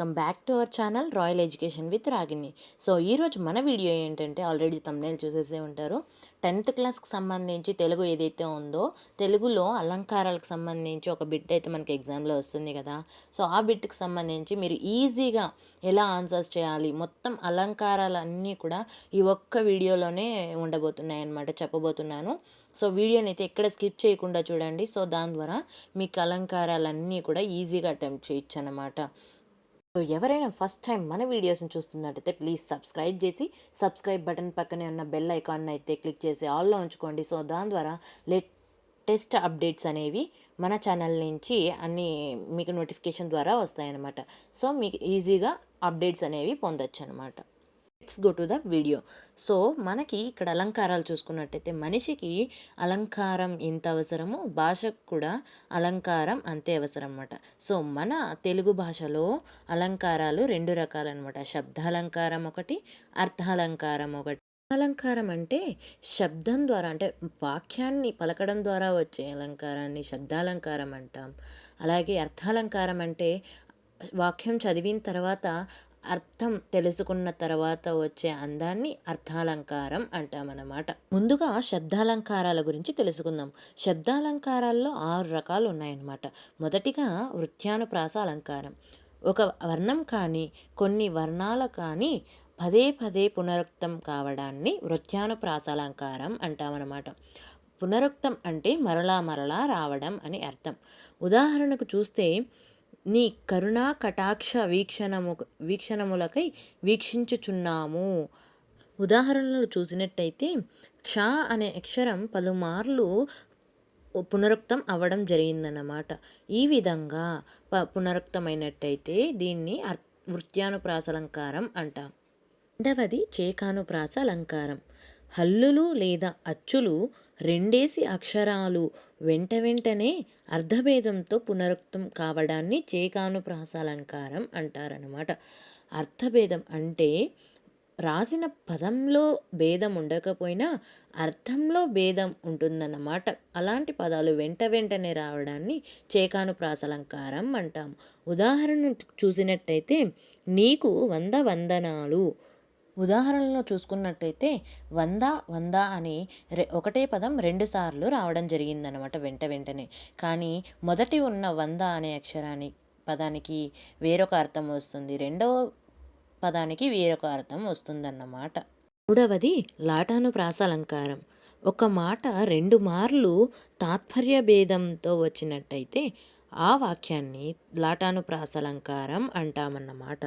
Welcome back to our channel Royal Education with Ragini. So ఈరోజు మన video ఏంటంటే already thumbnail చూసేసే ఉంటారు. Tenth క్లాస్కి సంబంధించి తెలుగు ఏదైతే ఉందో తెలుగులో అలంకారాలకు సంబంధించి ఒక బిట్ అయితే మనకి ఎగ్జామ్లో వస్తుంది కదా. సో ఆ బిట్కి సంబంధించి మీరు ఈజీగా ఎలా ఆన్సర్స్ చేయాలి మొత్తం అలంకారాలన్నీ కూడా ఈ ఒక్క వీడియోలోనే ఉండబోతున్నాయి అన్నమాట చెప్పబోతున్నాను. సో వీడియోని అయితే ఎక్కడ స్కిప్ చేయకుండా చూడండి. సో దాని ద్వారా మీకు అలంకారాలన్నీ కూడా ఈజీగా అటెంప్ట్ చేయొచ్చు అనమాట సో ఎవరైనా ఫస్ట్ టైం మన వీడియోస్ని చూస్తున్నట్టయితే ప్లీజ్ సబ్స్క్రైబ్ చేసి సబ్స్క్రైబ్ బటన్ పక్కనే ఉన్న బెల్ ఐకాన్ అయితే క్లిక్ చేసి ఆల్లో ఉంచుకోండి. సో దాని ద్వారా లేటెస్ట్ అప్డేట్స్ అనేవి మన ఛానల్ నుంచి అన్ని మీకు నోటిఫికేషన్ ద్వారా వస్తాయన్నమాట. సో మీకు ఈజీగా అప్డేట్స్ అనేవి పొందొచ్చు అనమాట let's go to the video. So మనకి ఇక్కడ అలంకారాలు చూసుకున్నట్టయితే మనిషికి అలంకారం ఎంత అవసరమో భాషకు కూడా అలంకారం అంతే అవసరం అనమాట సో మన తెలుగు భాషలో అలంకారాలు రెండు రకాలన్నమాట. శబ్దాలంకారం ఒకటి అర్థాలంకారం ఒకటి. అలంకారం అంటే శబ్దం ద్వారా అంటే వాక్యాన్ని పలకడం ద్వారా వచ్చే అలంకారాన్ని శబ్దాలంకారం అంటాం. అలాగే అర్థాలంకారం అంటే వాక్యం చదివిన తర్వాత అర్థం తెలుసుకున్న తర్వాత వచ్చే అందాన్ని అర్థాలంకారం అంటామన్నమాట. ముందుగా శబ్దాలంకారాల గురించి తెలుసుకుందాం. శబ్దాలంకారాల్లో ఆరు రకాలు ఉన్నాయన్నమాట. మొదటిగా వృత్యానుప్రాస అలంకారం ఒక వర్ణం కానీ కొన్ని వర్ణాల కానీ పదే పదే పునరుక్తం కావడాన్ని వృత్యానుప్రాస అలంకారం అంటామన్నమాట. పునరుక్తం అంటే మరలా మరలా రావడం అని అర్థం. ఉదాహరణకు చూస్తే నీ కరుణా కటాక్ష వీక్షణము వీక్షణములకై వీక్షించుచున్నాము. ఉదాహరణలు చూసినట్టయితే క్ష అనే అక్షరం పలుమార్లు పునరుక్తం అవ్వడం జరిగిందన్నమాట. ఈ విధంగా ప పునరుక్తమైనట్టయితే దీన్ని అర్ వృత్యానుప్రాస అలంకారం అంటాం. రెండవది చేకానుప్రాస అలంకారం హల్లులు లేదా అచ్చులు రెండేసి అక్షరాలు వెంట వెంటనే అర్ధభేదంతో పునరుక్తం కావడాన్ని చేకానుప్రాసాలంకారం అంటారనమాట అర్థభేదం అంటే రాసిన పదంలో భేదం ఉండకపోయినా అర్థంలో భేదం ఉంటుందన్నమాట. అలాంటి పదాలు వెంట వెంటనే రావడాన్ని చేకానుప్రాసలంకారం అంటాం ఉదాహరణ చూసినట్టయితే నీకు వంద వందనాలు ఉదాహరణలో చూసుకున్నట్టయితే వంద వంద అని రె ఒకటే పదం రెండుసార్లు రావడం జరిగిందనమాట వెంట వెంటనే. కానీ మొదటి ఉన్న వంద అనే అక్షరాన్ని పదానికి వేరొక అర్థం వస్తుంది. రెండవ పదానికి వేరొక అర్థం వస్తుందన్నమాట. మూడవది లాటాను ప్రాసాలంకారం ఒక మాట రెండు మార్లు తాత్పర్య భేదంతో వచ్చినట్టయితే ఆ వాక్యాన్ని లాటాను ప్రాసలంకారం అంటామన్నమాట.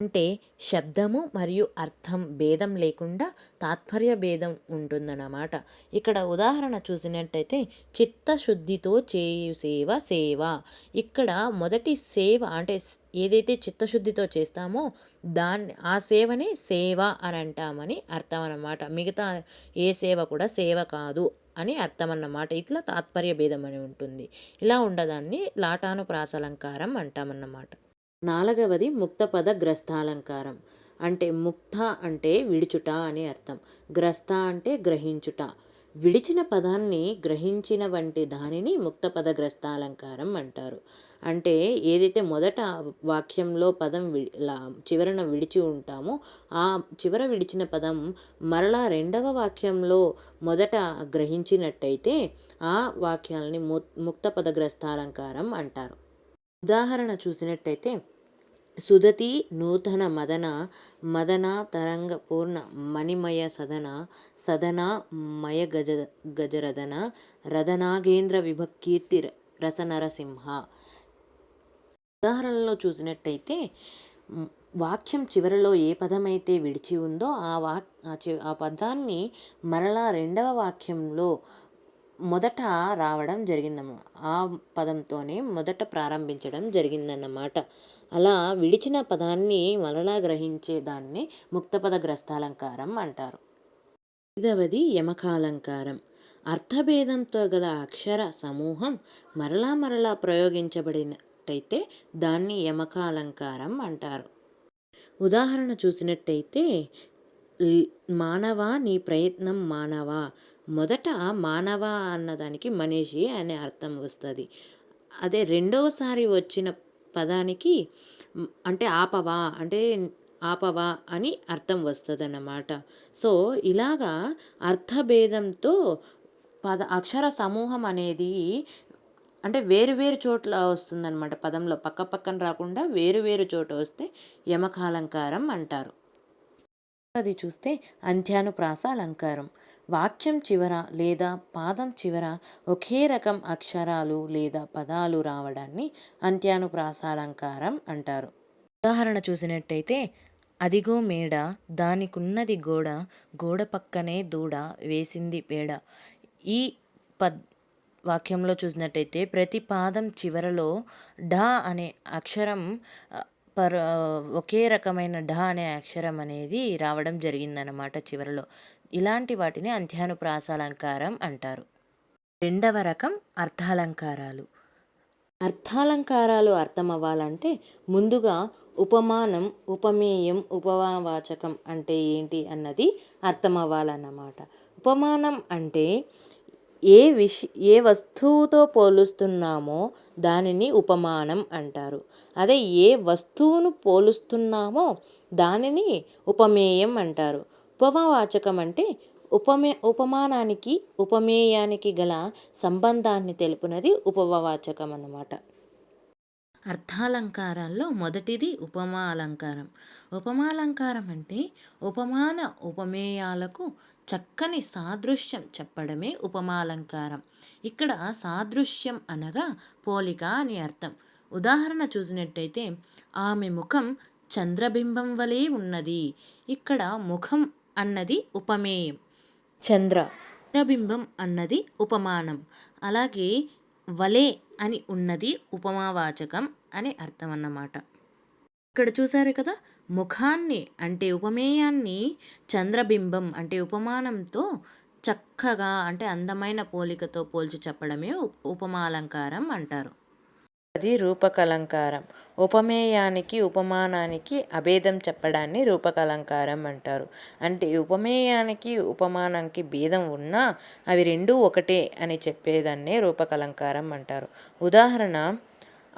అంటే శబ్దము మరియు అర్థం భేదం లేకుండా తాత్పర్య భేదం ఉంటుందన్నమాట. ఇక్కడ ఉదాహరణ చూసినట్టయితే చిత్తశుద్ధితో చేయు సేవ సేవ. ఇక్కడ మొదటి సేవ అంటే ఏదైతే చిత్తశుద్ధితో చేస్తామో దాన్ని ఆ సేవనే సేవ అని అంటామని అర్థం అన్నమాట మిగతా ఏ సేవ కూడా సేవ కాదు అని అర్థం అన్నమాట ఇట్లా తాత్పర్య భేదం అని ఉంటుంది. ఇలా ఉండదాన్ని లాటాను ప్రాసలంకారం అంటామన్నమాట. నాలుగవది ముక్తపద గ్రస్థాలంకారం. అంటే ముక్త అంటే విడుచుట అని అర్థం. గ్రస్త అంటే గ్రహించుట. విడిచిన పదాన్ని గ్రహించిన వంటి దానిని ముక్తపద గ్రస్థాలంకారం అంటారు. అంటే ఏదైతే మొదట వాక్యంలో పదం చివరన విడిచి ఉంటామో ఆ చివర విడిచిన పదం మరలా రెండవ వాక్యంలో మొదట గ్రహించినట్టయితే ఆ వాక్యాలని ము ముక్తపద గ్రస్థాలంకారం అంటారు. ఉదాహరణ చూసినట్టయితే సుదతి నూతన మదన మదన తరంగ పూర్ణ మణిమయ సదన సదన మయ గజ గజరదన రదనాగేంద్ర విభకీర్తి రసనరసింహ. ఉదాహరణలో చూసినట్టయితే వాక్యం చివరలో ఏ పదమైతే విడిచి ఉందో ఆ వాక్ ఆ పదాన్ని మరలా రెండవ వాక్యంలో మొదట రావడం జరిగిందన్నమాట ఆ పదంతోనే మొదట ప్రారంభించడం జరిగిందన్నమాట. అలా విడిచిన పదాన్ని మరలా గ్రహించే దాన్ని ముక్తపద గ్రస్తాలంకారం అంటారు. ఐదవది యమకాలంకారం. అర్థభేదంతో గల అక్షర సమూహం మరలా మరలా ప్రయోగించబడినట్టయితే దాన్ని యమకాలంకారం అంటారు. ఉదాహరణ చూసినట్టయితే మానవా నీ ప్రయత్నం మానవ? మొదట మానవ అన్నదానికి మనిషి అనే అర్థం వస్తుంది. అదే రెండవసారి వచ్చిన పదానికి అంటే ఆపవా అంటే ఆపవా అని అర్థం వస్తుందన్నమాట. సో ఇలాగా అర్థభేదంతో పద అక్షర సమూహం అనేది అంటే వేరు వేరు చోట్ల వస్తుందన్నమాట. పదంలో పక్క పక్కన రాకుండా వేరు వేరు చోట వస్తే యమకాలంకారం అంటారు. అది చూస్తే అంత్యానుప్రాస అలంకారం. వాక్యం చివర లేదా పాదం చివర ఒకే రకం అక్షరాలు లేదా పదాలు రావడాన్ని అంత్యానుప్రాసాలంకారం అంటారు. ఉదాహరణ చూసినట్టయితే అదిగో మేడ దానికున్నది గోడ గోడ పక్కనే దూడ వేసింది పేడ. ఈ పద్ వాక్యంలో చూసినట్టయితే ప్రతి పాదం చివరలో ఢ అనే అక్షరం పర్ ఒకే రకమైన ఢ అనే అక్షరం అనేది రావడం జరిగిందన్నమాట చివరలో. ఇలాంటి వాటిని అంత్యానుప్రాసాలంకారం అంటారు. రెండవ రకం అర్థాలంకారాలు. అర్థాలంకారాలు అర్థం అవ్వాలంటే ముందుగా ఉపమానం ఉపమేయం ఉపవాచకం అంటే ఏంటి అన్నది అర్థం అవ్వాలన్నమాట ఉపమానం అంటే ఏ విష ఏ వస్తువుతో పోలుస్తున్నామో దానిని ఉపమానం అంటారు. అదే ఏ వస్తువును పోలుస్తున్నామో దానిని ఉపమేయం అంటారు. ఉపమావాచకం అంటే ఉపమే ఉపమానానికి ఉపమేయానికి గల సంబంధాన్ని తెలుపునది ఉపవాచకం అన్నమాట. అర్థాలంకారాల్లో మొదటిది ఉపమా అలంకారం ఉపమాలంకారం అంటే ఉపమాన ఉపమేయాలకు చక్కని సాదృశ్యం చెప్పడమే ఉపమాలంకారం. ఇక్కడ సాదృశ్యం అనగా పోలిక అని అర్థం. ఉదాహరణ చూసినట్టయితే ఆమె ముఖం చంద్రబింబం వలె ఉన్నది. ఇక్కడ ముఖం అన్నది ఉపమేయం. చంద్ర చంద్రబింబం అన్నది ఉపమానం. అలాగే వలే అని ఉన్నది ఉపమావాచకం అని అర్థం అన్నమాట ఇక్కడ చూసారు కదా? ముఖాన్ని అంటే ఉపమేయాన్ని చంద్రబింబం అంటే ఉపమానంతో చక్కగా అంటే అందమైన పోలికతో పోల్చి చెప్పడమే ఉపమాలంకారం అంటారు. అది రూపకలంకారం. ఉపమేయానికి ఉపమానానికి అభేదం చెప్పడాన్ని రూపకలంకారం అంటారు. అంటే ఉపమేయానికి ఉపమానానికి భేదం ఉన్నా అవి రెండూ ఒకటే అని చెప్పేదాన్నే రూపకలంకారం అంటారు. ఉదాహరణ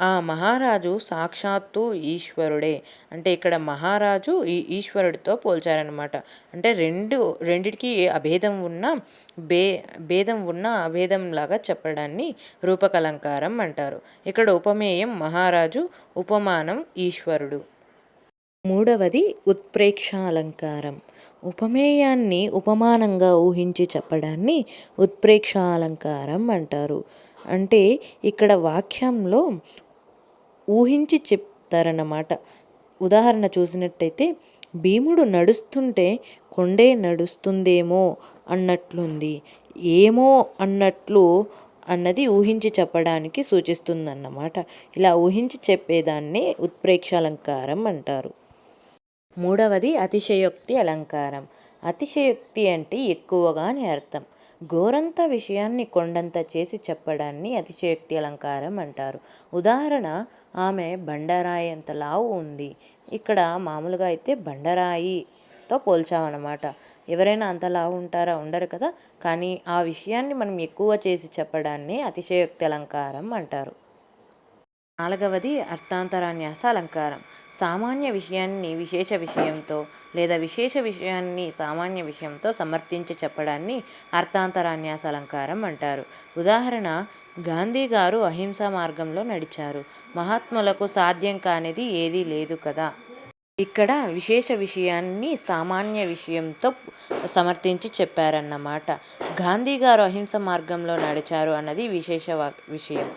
ఆ మహారాజు సాక్షాత్తు ఈశ్వరుడే. అంటే ఇక్కడ మహారాజు ఈ ఈశ్వరుడితో పోల్చారనమాట అంటే రెండు రెండిటికి అభేదం ఉన్న బే భేదం ఉన్న అభేదం లాగా చెప్పడాన్ని రూపకలంకారం అంటారు. ఇక్కడ ఉపమేయం మహారాజు ఉపమానం ఈశ్వరుడు. మూడవది ఉత్ప్రేక్షాలంకారం. ఉపమేయాన్ని ఉపమానంగా ఊహించి చెప్పడాన్ని ఉత్ప్రేక్షాలంకారం అంటారు. అంటే ఇక్కడ వాక్యంలో ఊహించి చెప్తారన్నమాట. ఉదాహరణ చూసినట్టయితే భీముడు నడుస్తుంటే కొండే నడుస్తుందేమో అన్నట్లుంది. ఏమో అన్నట్లు అన్నది ఊహించి చెప్పడానికి సూచిస్తుందన్నమాట. ఇలా ఊహించి చెప్పేదాన్ని ఉత్ప్రేక్షాలంకారం అంటారు. మూడవది అతిశయోక్తి అలంకారం. అతిశయోక్తి అంటే ఎక్కువగా అని అర్థం. గోరంత విషయాన్ని కొండంత చేసి చెప్పడాన్ని అతిశయోక్తి అలంకారం అంటారు. ఉదాహరణ ఆమె బండరాయి అంత లావు ఉంది. ఇక్కడ మామూలుగా అయితే బండరాయితో పోల్చామన్నమాట. ఎవరైనా అంత లావు ఉంటారా? ఉండరు కదా? కానీ ఆ విషయాన్ని మనం ఎక్కువ చేసి చెప్పడాన్ని అతిశయోక్తి అలంకారం అంటారు. నాలుగవది అర్థాంతరాన్యాస అలంకారం. సామాన్య విషయాన్ని విశేష విషయంతో లేదా విశేష విషయాన్ని సామాన్య విషయంతో సమర్థించి చెప్పడాన్ని అర్థాంతరాన్యాస అలంకారం అంటారు. ఉదాహరణ గాంధీ గారు అహింసా మార్గంలో నడిచారు. మహాత్ములకు సాధ్యం కానిది ఏదీ లేదు కదా? ఇక్కడ విశేష విషయాన్ని సామాన్య విషయంతో సమర్థించి చెప్పారన్నమాట. గాంధీ గారు అహింస మార్గంలో నడిచారు అన్నది విశేష వా- విషయం.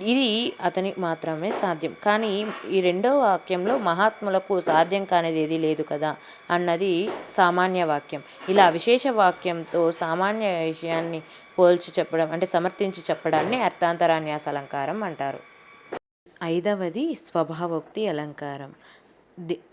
ఇది అతనికి మాత్రమే సాధ్యం. కానీ ఈ రెండో వాక్యంలో మహాత్ములకు సాధ్యం కానిది ఏది లేదు కదా అన్నది సామాన్య వాక్యం. ఇలా విశేష వాక్యంతో సామాన్య విషయాన్ని పోల్చి చెప్పడం అంటే సమర్థించి చెప్పడాన్ని అర్థాంతరాన్యాస అలంకారం అంటారు. ఐదవది స్వభావోక్తి అలంకారం.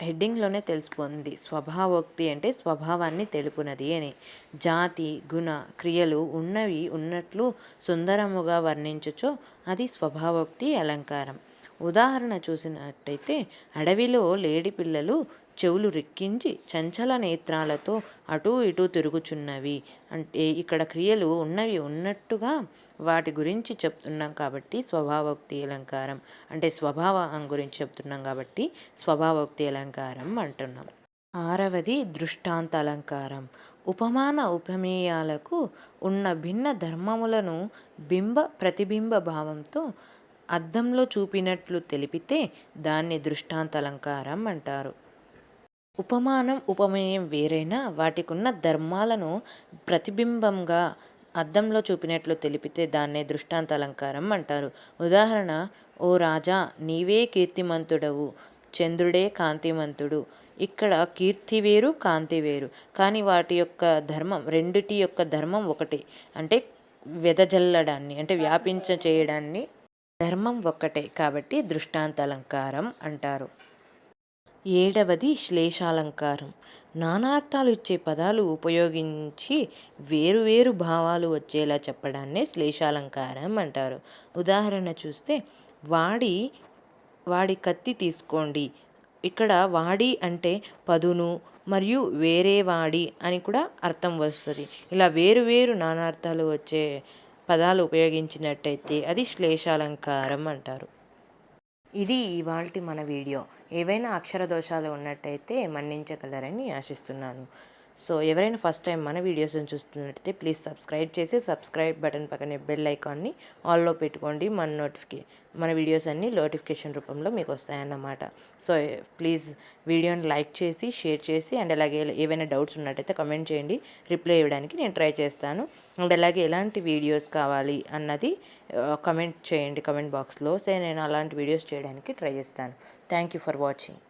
హెడ్డింగ్లోనే తెలుసుకుంది. స్వభావోక్తి అంటే స్వభావాన్ని తెలుపునది అని. జాతి గుణ క్రియలు ఉన్నవి ఉన్నట్లు సుందరముగా వర్ణించుచో అది స్వభావోక్తి అలంకారం. ఉదాహరణ చూసినట్టయితే అడవిలో లేడి పిల్లలు చెవులు రిక్కించి చంచల నేత్రాలతో అటూ ఇటూ తిరుగుచున్నవి. అంటే ఇక్కడ క్రియలు ఉన్నవి ఉన్నట్టుగా వాటి గురించి చెప్తున్నాం కాబట్టి స్వభావోక్తి అలంకారం. అంటే స్వభావం గురించి చెప్తున్నాం కాబట్టి స్వభావోక్తి అలంకారం అంటున్నాం. ఆరవది దృష్టాంత అలంకారం. ఉపమాన ఉపమేయాలకు ఉన్న భిన్న ధర్మములను బింబ ప్రతిబింబ భావంతో అద్దంలో చూపినట్లు తెలిపితే దాన్ని దృష్టాంత అలంకారం అంటారు. ఉపమానం ఉపమేయం వేరైనా వాటికున్న ధర్మాలను ప్రతిబింబంగా అద్దంలో చూపినట్లు తెలిపితే దాన్నే దృష్టాంత అలంకారం అంటారు. ఉదాహరణ ఓ రాజా నీవే కీర్తిమంతుడవు చంద్రుడే కాంతిమంతుడు. ఇక్కడ కీర్తి వేరు కాంతి వేరు. కానీ వాటి యొక్క ధర్మం రెండిటి యొక్క ధర్మం ఒకటే. అంటే వెదజల్లడాన్ని అంటే వ్యాపించ చేయడాన్ని ధర్మం ఒక్కటే కాబట్టి దృష్టాంత అలంకారం అంటారు. ఏడవది శ్లేషాలంకారం. నానార్థాలు ఇచ్చే పదాలు ఉపయోగించి వేరువేరు భావాలు వచ్చేలా చెప్పడాన్నే శ్లేషాలంకారం అంటారు. ఉదాహరణ చూస్తే వాడి వాడి కత్తి తీసుకోండి. ఇక్కడ వాడి అంటే పదును మరియు వేరే వాడి అని కూడా అర్థం వస్తుంది. ఇలా వేరు వేరు నానార్థాలు వచ్చే పదాలు ఉపయోగించినట్టయితే అది శ్లేషాలంకారం అంటారు. ఇది ఇవాళ మన వీడియో. ఏవైనా అక్షర దోషాలు ఉన్నట్టయితే మన్నించగలరని ఆశిస్తున్నాను. సో ఎవరైనా ఫస్ట్ టైం మన వీడియోస్ని చూస్తున్నట్టయితే ప్లీజ్ సబ్స్క్రైబ్ చేసి సబ్స్క్రైబ్ బటన్ పక్కనే బెల్ ఐకాన్ని ఆల్లో పెట్టుకోండి. మన నోటిఫికే మన వీడియోస్ అన్నీ నోటిఫికేషన్ రూపంలో మీకు వస్తాయన్నమాట. సో ప్లీజ్ వీడియోని లైక్ చేసి షేర్ చేసి అండ్ అలాగే ఏవైనా డౌట్స్ ఉన్నట్టయితే కమెంట్ చేయండి. రిప్లై ఇవ్వడానికి నేను ట్రై చేస్తాను. అండ్ అలాగే ఎలాంటి వీడియోస్ కావాలి అన్నది కమెంట్ చేయండి కమెంట్ బాక్స్లో. సో నేను అలాంటి వీడియోస్ చేయడానికి ట్రై చేస్తాను. Thank you for watching.